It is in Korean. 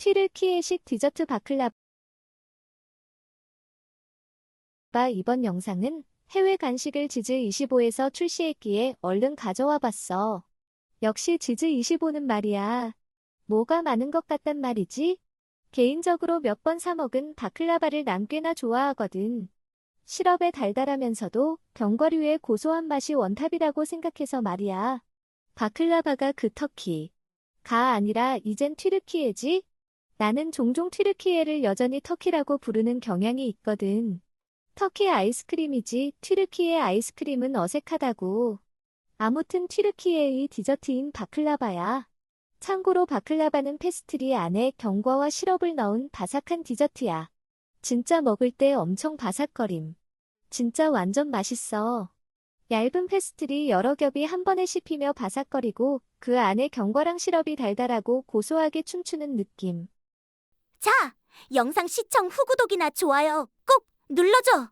튀르키예식 디저트 바클라바 이번 영상은 해외 간식을 지즈25에서 출시했기에 얼른 가져와 봤어. 역시 지즈25는 말이야. 뭐가 많은 것 같단 말이지? 개인적으로 몇 번 사 먹은 바클라바를 난 꽤나 좋아하거든. 시럽에 달달하면서도 견과류의 고소한 맛이 원탑이라고 생각해서 말이야. 바클라바가 그 터키. 가 아니라 이젠 튀르키예지? 나는 종종 튀르키예를 여전히 터키라고 부르는 경향이 있거든. 터키 아이스크림이지 튀르키예 아이스크림은 어색하다고. 아무튼 튀르키예의 디저트인 바클라바야. 참고로 바클라바는 페스트리 안에 견과와 시럽을 넣은 바삭한 디저트야. 진짜 먹을 때 엄청 바삭거림. 진짜 완전 맛있어. 얇은 페스트리 여러 겹이 한 번에 씹히며 바삭거리고 그 안에 견과랑 시럽이 달달하고 고소하게 춤추는 느낌. 자, 영상 시청 후 구독이나 좋아요 꼭 눌러줘.